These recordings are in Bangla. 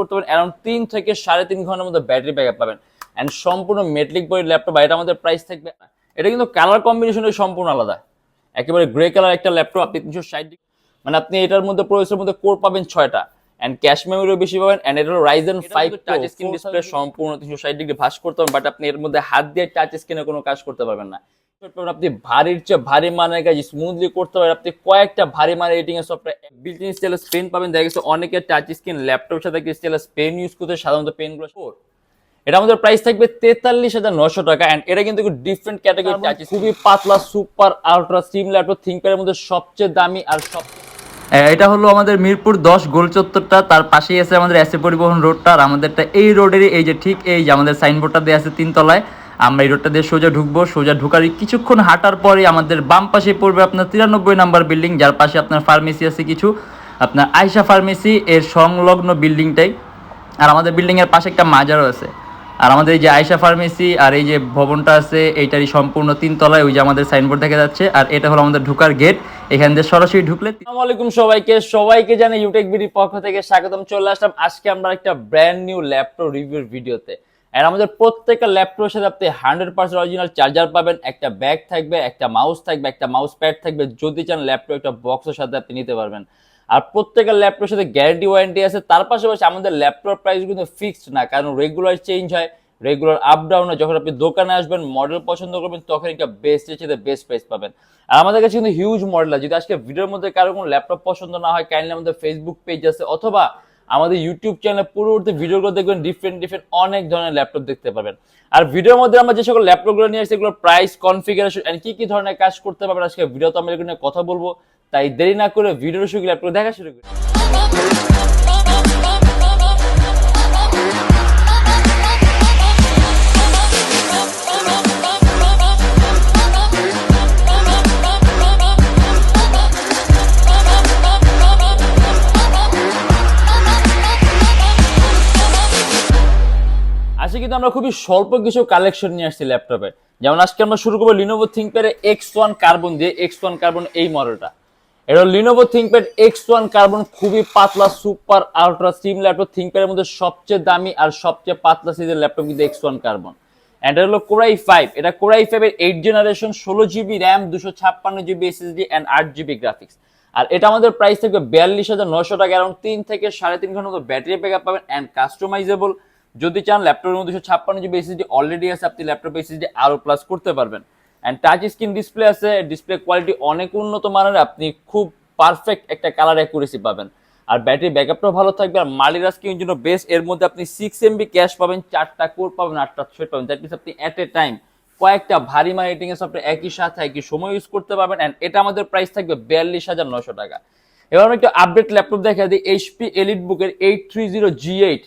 করতে পারেন অ্যারাউন্ড তিন থেকে সাড়ে তিন ঘণ্টার মধ্যে ব্যাটারি ব্যাকআপ পাবেন। অ্যান্ড সম্পূর্ণ মেটলিক বই ল্যাপটপ এটা আমাদের প্রাইস থাকবে এটা কিন্তু কালার কম্বিনেশনটা সম্পূর্ণ আলাদা। একেবারে গ্রে কালার একটা ল্যাপটপ আপনি তিনশো ষাট মানে আপনি এটার মধ্যে প্রসেসের মধ্যে কোর পাবেন ছয়টা। অ্যান্ড ক্যাশ মেমোরিও বেশি পাবেন অ্যান্ড এটা হলো Ryzen five touch screen display সম্পূর্ণ তিনশো ষাট ডিগ্রি ভাস করতে পারবেন বাট আপনি এর মধ্যে হাত দিয়ে টাচ স্ক্রিনে কোনো কাজ করতে পারবেন না। আপনি ভারীর চেয়ে ভারী মানের কাজ স্মুথলি করতে পারেন আপনি কয়েকটা ভারী মানের এডিটিং এর সফটওয়্যার বিল্ট ইন স্টাইলের পেন পাবেন। দেখা গেছে অনেকে টাচ স্ক্রিন ল্যাপটপের সাথে স্টাইলের পেন ইউজ করতে সাধারণত পেনগুলো ফোর এটা আমাদের প্রাইস থাকবে তেতাল্লিশ হাজার নশো টাকা অ্যান্ড এটা কিন্তু ডিফারেন্ট ক্যাটাগরি চার্জ খুবই পাতলা সুপার আলট্রা স্টিম ল্যাপটপ থিঙ্কপ্যাডের মধ্যে সবচেয়ে দামি আর সব এটা হলো আমাদের মিরপুর দশ গোল চত্বরটা তার পাশেই আছে আমাদের এসে পরিবহন রোডটা আর আমাদেরটা এই রোডেরই এই যে ঠিক এই যে আমাদের সাইনবোর্ডটা দেওয়া আছে তিনতলায়। আমরা এই রোডটা দিয়ে সোজা ঢুকবো। সোজা ঢুকার কিছুক্ষণ হাঁটার পরে আমাদের বাম পাশে পড়বে আপনার তিরানব্বই নাম্বার বিল্ডিং, যার পাশে আপনার ফার্মেসি আছে কিছু। আপনার আয়সা ফার্মেসি, এর সংলগ্ন বিল্ডিংটাই। আর আমাদের বিল্ডিং এর পাশে একটা মাজারও আছে। আর আমাদের এই যে আয়সা ফার্মেসি আর এই যে ভবনটা আছে, এইটারই সম্পূর্ণ তিন তলায় ওই যে আমাদের সাইনবোর্ড দেখা যাচ্ছে। আর এটা হলো আমাদের ঢুকার গেট। এখান দিয়ে সরাসরি ঢুকলে আসসালামু সবাইকে। সবাইকে জানে ইউটেক বিডির পক্ষ থেকে স্বাগতম। চলে আসলাম আজকে আমরা একটা ব্র্যান্ড নিউ ল্যাপটপ রিভিউর ভিডিওতে আর আমাদের প্রত্যেকটা ল্যাপটপের সাথে আপনি হান্ড্রেড পার্সেন্ট অরিজিনাল চার্জার পাবেন, একটা ব্যাগ থাকবে, একটা মাউস থাকবে, একটা মাউস প্যাড থাকবে, যদি চান ল্যাপটপ একটা বক্সের সাথে আপনি নিতে পারবেন। আর প্রত্যেকের ল্যাপটপের সাথে গ্যারান্টি ওয়ারেন্টি আছে, তার পাশাপাশি আমাদের ল্যাপটপ প্রাইস কিন্তু ফিক্সড না, কারণ রেগুলার চেঞ্জ হয় রেগুলার আপ ডাউন যখন আপনি দোকানে আসবেন মডেল পছন্দ করবেন, তখন একটা বেস্ট চেয়ে বেস্ট প্রাইস পাবেন। আর আমাদের কাছে কিন্তু হিউজ মডেল আছে, যদি আজকে ভিডিওর মধ্যে কারও কোনো ল্যাপটপ পছন্দ না হয় কাইন্ডলি আমাদের ফেসবুক পেজ আছে, অথবা আমাদের ইউটিউব চ্যানেলে পূর্ববর্তী ভিডিওগুলো দেখবেন ডিফারেন্ট ডিফারেন্ট অনেক ধরনের ল্যাপটপ দেখতে পাবেন আর ভিডিওর মধ্যে আমরা যে সকল ল্যাপটপগুলো নিয়ে আসছি, এগুলোর প্রাইস কনফিগারেশন এন্ড কি কি ধরনের কাজ করতে পারবেন আজকে ভিডিওতে আমরা এগুলো নিয়ে কথা বলব। তাই দেরি না করে ভিডিওর সঙ্গে ল্যাপটপ দেখা শুরু করি। কিন্তু আমরা খুবই স্বল্প কিছু কালেকশন নিয়ে আসছি ল্যাপটপে যেমন আজকে আমরা শুরু করব Lenovo ThinkPad X one carbon দিয়ে এক্স ওয়ান কার্বন এই মডেলটা এটা Lenovo ThinkPad X one carbon খুবই পাতলা সুপার আলট্রা স্টিম ল্যাপটপ থিঙ্কপ্যাডের মধ্যে সবচেয়ে দামি আর সবচেয়ে পাতলা সিজের ল্যাপটপ কিন্তু এক্স ওয়ান কার্বন এটা হলো কোরাই ফাইভ এটা কোরাই ফাইভ এর এইট জেনারেশন ষোলো জিবি র্যাম দুশো ছাপ্পান্ন জিবি এসএসডি অ্যান্ড আট জিবি গ্রাফিক্স আর এটা আমাদের প্রাইস থাকবে বিয়াল্লিশ হাজার নশো টাকা। অ্যারাউন্ড তিন থেকে সাড়ে তিন ঘণ্টা ব্যাটারি ব্যাকআপ পাবেন অ্যান্ড কাস্টমাইজেবল যদি চান ল্যাপটপের মধ্যে দুশো ছাপ্পান্ন জিবি এসএসডি অলরেডি আছে, আপনি ল্যাপটপ এসএসডি আরও প্লাস করতে পারবেন। অ্যান্ড টাচ স্ক্রিন ডিসপ্লে আছে ডিসপ্লে কোয়ালিটি অনেক উন্নত মানের, আপনি খুব পারফেক্ট একটা কালার অ্যাকুরেসি পাবেন। আর ব্যাটারি ব্যাকআপটাও ভালো থাকবে, আর মালিরাস কিং জন্য বেস্ট এর মধ্যে আপনি সিক্স এমবি ক্যাশ পাবেন, চারটা কোর পাবেন, আটটা থ্রেড পাবেন। দ্যাট মিনস আপনি অ্যাট এ টাইম কয়েকটা ভারী মার রেটিং এর সফটওয়্যার একই সাথে একই সময় ইউজ করতে পারবেন অ্যান্ড এটা আমাদের প্রাইস থাকবে বিয়াল্লিশ হাজার নশো টাকা। এবার আমি একটু আপডেট ল্যাপটপ দেখা দিই এইচপি এলিট বুকের eight three zero G eight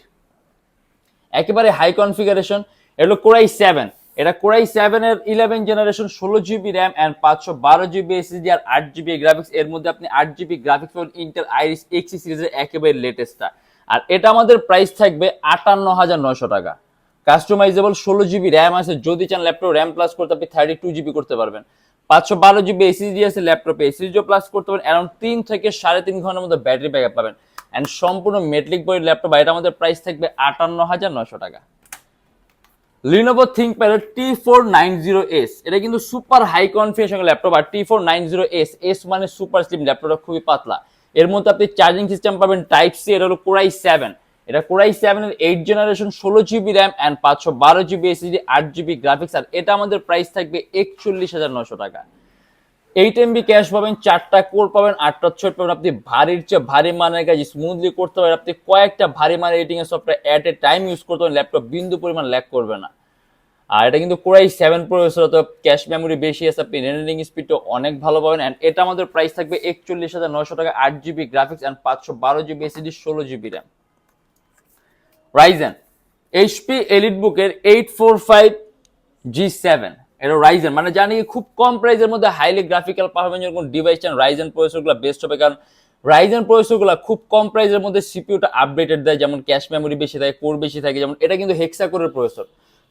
একেবারে হাই কনফিগারেশন এগুলো কোরাই সেভেন এটা কোরাই সেভেন এর ইলেভেন জেনারেশন ষোলো জিবি র্যাম অ্যান্ড পাঁচশো বারো জিবি এসএসডি আর আট জিবি গ্রাফিক্স এর মধ্যে আপনি আট জিবি গ্রাফিক্স পাবেন ইন্টেল আইরিস এক্সি সিরিজের একেবারে লেটেস্টটা আর এটা আমাদের প্রাইস থাকবে আটান্ন হাজার নয়শো টাকা। কাস্টমাইজেবল ষোলো জিবি র্যাম আছে। যদি চান ল্যাপটপ র্যাম প্লাস করতে, আপনি থার্টি টু জিবি করতে পারবেন। পাঁচশো বারো জিবি এসএসডি আছে ল্যাপটপে এসএসডিও প্লাস করতে পারেন। অ্যারাউন্ড তিন থেকে সাড়ে তিন ঘণ্টার মধ্যে ব্যাটারি ব্যাকআপ পাবেন। অ্যান্ড সম্পূর্ণ মেটলিক বইয়ের ল্যাপটপ এটা আমাদের প্রাইস থাকবে আটান্ন হাজার নয়শো টাকা। Lenovo ThinkPad T four nine zero S এটা কিন্তু সুপার হাই কনফিগারেশন ল্যাপটপ, আর T four nine zero S S মানে সুপার স্লিম ল্যাপটপটা খুবই পাতলা। এর মধ্যে আপনি চার্জিং সিস্টেম পাবেন টাইপ সি এটা হলো কোরাই সেভেন এটা কোরাই সেভেন এর এইট জেনারেশন ষোলো জিবি র্যাম অ্যান্ড পাঁচশো বারো জিবি এসএসডি আট জিবি গ্রাফিক্স আর এটা আমাদের প্রাইস থাকবে একচল্লিশ হাজার নশো টাকা। এইট এমবি ক্যাশ পাবেন, চারটা কোর পাবেন, আটটা ছোট পাবেন। আপনি ভারীর চেয়ে ভারী মানের কাজ স্মুথলি করতে পারেন। আপনি কয়েকটা ভারী মানের এডিটিং এর software at a time use করতে পারেন। ল্যাপটপ বিন্দু পরিমাণ ল্যাক করবে না। আর এটা কিন্তু কোরাই সেভেন প্রসেসর তো ক্যাশ মেমোরি বেশি আছে। আপনি রেন্ডারিং স্পিডটা অনেক ভালো পাবেন। অ্যান্ড এটা আমাদের প্রাইস থাকবে একচল্লিশ হাজার নয়শো টাকা, আট জিবি গ্রাফিক্স অ্যান্ড পাঁচশো বারো জিবি এসিডি ষোলো GB RAM Ryzen HP Elite বুকের eight four five G seven এটা রাইজেন মানে জানি খুব কম প্রাইসের মধ্যে হাইলি গ্রাফিক্যাল পারফরমেন্স যেরকম ডিভাইস চান রাইজেন প্রসেসরগুলো বেস্ট হবে। কারণ রাইজেন প্রসেসরগুলো খুব কম প্রাইসের মধ্যে সিপিউটা আপডেটেড দেয়, যেমন ক্যাশ মেমোরি বেশি থাকে কোর বেশি থাকে, যেমন এটা কিন্তু হেক্সা কোরের প্রসেসর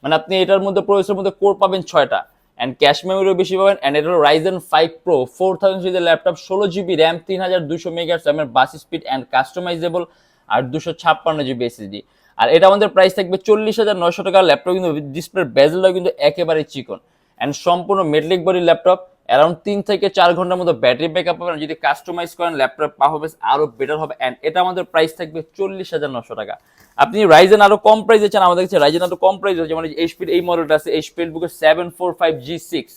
মানে আপনি এটার মধ্যে প্রসেসরের মধ্যে কোর পাবেন ছয়টা। অ্যান্ড ক্যাশ মেমোরিও বেশি পাবেন অ্যান্ড এটা হলো Ryzen five pro four thousand সিরিজের ল্যাপটপ ষোলো জিবি র্যাম তিন হাজার দুশো মেগাহার্টজ র্যামের বাস স্পিড অ্যান্ড কাস্টমাইজেবল আর দুশো ছাপ্পান্ন জিবি এসএসডি আর এটা আমাদের প্রাইস থাকবে চল্লিশ হাজার নয়শো টাকার ল্যাপটপ কিন্তু ডিসপ্লের বেজেলটা কিন্তু একেবারে চিকন। অ্যান্ড সম্পূর্ণ মেটলিক বডি ল্যাপটপ অ্যারাউন্ড তিন থেকে চার ঘণ্টার মতো ব্যাটারি ব্যাকআপ পাবেন। যদি কাস্টমাইজ করেন ল্যাপটপ পারফরমেন্স আরও বেটার হবে। অ্যান্ড এটা আমাদের প্রাইস থাকবে চল্লিশ হাজার নশো টাকা। আপনি রাইজেন আরও কম প্রাইসে চান, আমাদের কাছে রাইজেন আরও কম প্রাইস যেমন এইচপির এই মডেলটা আছে এইচপি বুকের seven four five G six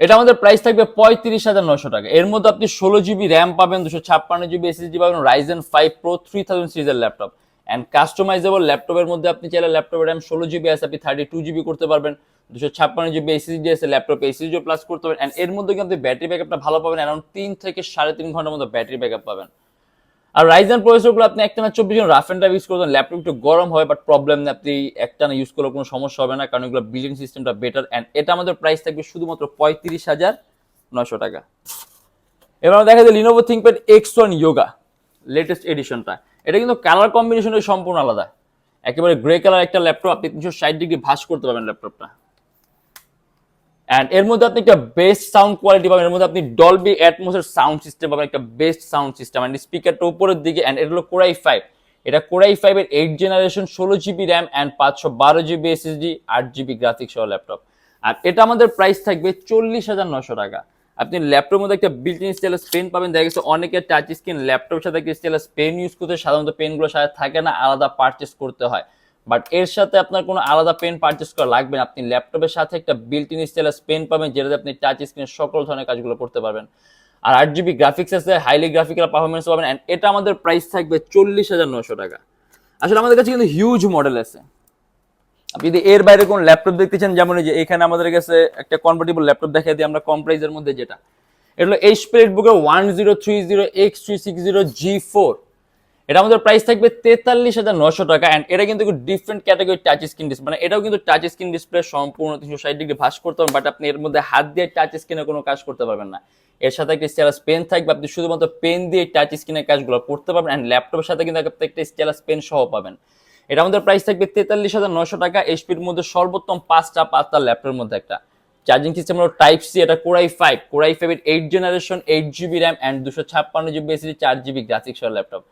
এটা আমাদের প্রাইস থাকবে পঁয়ত্রিশ হাজার নশো টাকা। এর মধ্যে আপনি ষোলো জিবি র্যাম পাবেন, দুশো ছাপ্পান্ন জিবি এসএসডি পাবেন Ryzen five pro three thousand সিরিজের ল্যাপটপ অ্যান্ড কাস্টমাইজেবল ল্যাপটপের মধ্যে আপনি চাইলে ল্যাপটপের র্যাম ষোলো জিবি আছে, আপনি থার্টি টু জিবি করতে পারবেন, দুশো ছাপ্পান্ন জিবি এসএসডি আছে ল্যাপটপ এসএসডিও প্লাস করতে পারবেন। অ্যান্ড এর মধ্যে কিন্তু ব্যাটারি ব্যাকআপটা ভালো পাবেন অ্যারাউন্ড তিন থেকে সাড়ে তিন ঘণ্টার মতো ব্যাটারি ব্যাকআপ পাবেন। আর রাইজেন প্রসেসরগুলো আপনি একটা না চব্বিশ ঘণ্টা রাফ অ্যান্ড ইউজ করবেন ল্যাপটপ একটু গরম হয় বাট প্রবলেম নেই, আপনি একটা না ইউজ করলে কোনো সমস্যা হবে না, কারণ এগুলো বিলিং সিস্টেমটা বেটার অ্যান্ড এটা আমাদের প্রাইস থাকবে শুধুমাত্র পঁয়ত্রিশ হাজার নশো টাকা। এবার দেখা যায় Lenovo ThinkPad X one Yoga latest এডিশনটা এটা কিন্তু কালার কম্বিনেশনটা সম্পূর্ণ আলাদা। একেবারে গ্রে কালার একটা ল্যাপটপ আপনি তিনশো ষাট ডিগ্রি ভাস করতে পারবেন ল্যাপটপটা অ্যান্ড এর মধ্যে আপনি একটা বেস্ট সাউন্ড কোয়ালিটি পাবেন, এর মধ্যে আপনি ডলবি অ্যাটমোসের সাউন্ড সিস্টেম পাবেন, একটা বেস্ট সাউন্ড সিস্টেম অ্যান্ড স্পিকারটা উপরের দিকে অ্যান্ড এটা হলো কোরাই ফাইভ এটা কোরাই ফাইভের এইট জেনারেশন ষোলো জিবি র্যাম অ্যান্ড পাঁচশো বারো জিবি এসএসডি আট জিবি গ্রাফিক্স সহ ল্যাপটপ আর এটা আমাদের প্রাইস থাকবে চল্লিশ হাজার নশো টাকা। আপনি ল্যাপটপের মধ্যে একটা বিল্ট ইন স্টাইলাস পেন পাবেন। দেখা গেছে অনেকের টাচ স্ক্রিন ল্যাপটপের সাথে একটা স্টাইলাস পেন ইউজ করতে সাধারণত পেনগুলো সাথে থাকে না, আলাদা পারচেস করতে হয়। বাট এর সাথে আপনার কোনো আলাদা পেন পারচেস করা লাগবে না। আপনি ল্যাপটপের সাথে একটা বিল্ট ইন স্টাইলাস পেন পাবেন, যেটাতে আপনি টাচ স্ক্রিনের সকল ধরনের কাজগুলো করতে পারবেন। আর আট জিবি গ্রাফিক্স আছে হাইলি গ্রাফিক্যাল পারফরমেন্স পাবেন। অ্যান্ড এটা আমাদের প্রাইস থাকবে চল্লিশ হাজার নশো টাকা। আসলে আমাদের কাছে কিন্তু হিউজ মডেল আছে। আপনি যদি এর বাইরে কোন ল্যাপটপ দেখতে চান, যেমন যে এখানে আমাদের কাছে একটা কনভার্টেবল ল্যাপটপ দেখাই দিই আমরা কম প্রাইসের মধ্যে যেটা। এটা হলো এইচপি বুকের one zero three zero X three six zero G four এটা আমাদের প্রাইস থাকবে তেতাল্লিশ হাজার নশো টাকা অ্যান্ড এটা কিন্তু different category touch screen display মানে এটাও কিন্তু টাচ স্ক্রিন ডিসপ্লে সম্পূর্ণ তিনশো ষাট ডিগ্রি ভাস করতে পারবেন বাট আপনি এর মধ্যে হাত দিয়ে টাচ স্ক্রিনে কোনো কাজ করতে পারবেন না। এর সাথে একটা স্টেলাস পেন থাকবে, আপনি শুধুমাত্র পেন দিয়ে টাচ স্ক্রিনের কাজগুলো করতে পারবেন অ্যান্ড ল্যাপটপের সাথে কিন্তু আপনি একটা স্টেলাস পেন সহ পাবেন। এটা আমাদের প্রাইস থাকবে তেতাল্লিশ হাজার নশো টাকা এইচপির মধ্যে সর্বোত্তম পাঁচটা পাঁচটা ল্যাপটপের মধ্যে একটা। চার্জিং সিস্টেম হলো টাইপ সি এটা core i five core i ফাইভের eight generation eight GB RAM and দুশো ছাপ্পান্ন জিবি এসিডি চার জিবি গ্রাফিক্স ল্যাপটপ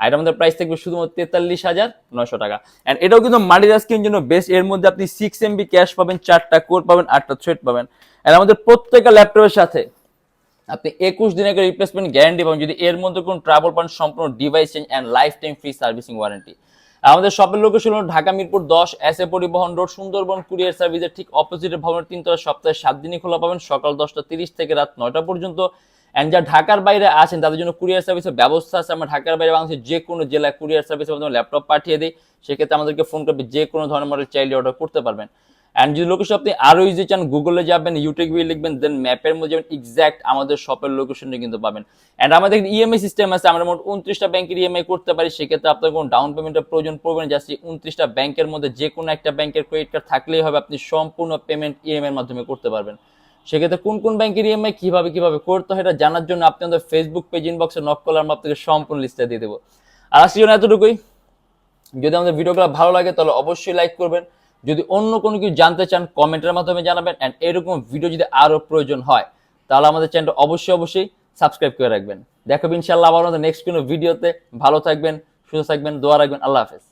আর এটা আমাদের প্রাইস থাকবে শুধুমাত্র তেতাল্লিশ হাজার নশো টাকা। অ্যান্ড এটাও কিন্তু মাল্টিটাস্কিং জন্য বেস্ট এর মধ্যে আপনি সিক্স এমবি ক্যাশ পাবেন, চারটা কোর পাবেন, আটটা থ্রেড পাবেন। অ্যান্ড আমাদের প্রত্যেকটা ল্যাপটপের সাথে আপনি একুশ দিনের রিপ্লেসমেন্ট গ্যারান্টি পাবেন। যদি এর মধ্যে কোনো ট্রাভেল পান, সম্পূর্ণ device change and lifetime free servicing warranty আমাদের শপের লোকেশন হলো ঢাকা মিরপুর দশ এস এ পরিবহন রোড, সুন্দরবন কুরিয়ার সার্ভিসের ঠিক অপোজিটে ভবনের তিনতলা সপ্তাহে সাত দিনই খোলা পাবেন, সকাল দশটা তিরিশ থেকে রাত নয়টা পর্যন্ত। অ্যান্ড যা ঢাকার বাইরে আছেন, তাদের জন্য কুরিয়ার সার্ভিসের ব্যবস্থা আছে। আমরা ঢাকার বাইরে বাংলাদেশের যে কোনো জেলায় কুরিয়ার সার্ভিসের মাধ্যমে ল্যাপটপ পাঠিয়ে দিই। সেক্ষেত্রে আমাদেরকে ফোন করবে যে কোনো ধরনের মডেল চাইলে অর্ডার করতে পারবেন। অ্যান্ড যদি লোকেশন আপনি আরও ইজি চান গুগলে যাবেন ইউটিউবে লিখবেন দেন ম্যাপের মধ্যে যাবেন এক্স্যাক্ট আমাদের শপের লোকেশনটা কিন্তু পাবেন। অ্যান্ড আমাদের ইএমআই সিস্টেম আছে, আমরা মোট উনত্রিশটা ব্যাংকের ইএমআই করতে পারি, সেক্ষেত্রে আপনার কোনো ডাউন পেমেন্টের প্রয়োজন পড়বে না জাস্ট উনত্রিশটা ব্যাংকের মধ্যে যে কোনো একটা ব্যাংকের ক্রেডিট কার্ড থাকলেই হবে, আপনি সম্পূর্ণ পেমেন্ট ইএমআই এর মাধ্যমে করতে পারবেন। সেক্ষেত্রে কোন কোন ব্যাংকের ইএমআই কীভাবে কীভাবে করতে হয়, এটা জানার জন্য আপনি আমাদের ফেসবুক পেজ ইনবক্সে নক করলে আমরা আপনাকে সম্পূর্ণ লিস্টটা দিয়ে দেবো। আর আজকের জন্য এতটুকুই। যদি আমাদের ভিডিওগুলো ভালো লাগে, তাহলে অবশ্যই লাইক করবেন। যদি অন্য কোনো কিছু জানতে চান, কমেন্টের মাধ্যমে জানাবেন অ্যান্ড এরকম ভিডিও যদি আরও প্রয়োজন হয়, তাহলে আমাদের চ্যানেলটা অবশ্যই অবশ্যই সাবস্ক্রাইব করে রাখবেন। দেখাবেন ইনশাল্লাহ আবার আমাদের নেক্সট কোনো ভিডিওতে ভালো থাকবেন, সুস্থ থাকবেন, দোয়া রাখবেন, আল্লাহ হাফেজ।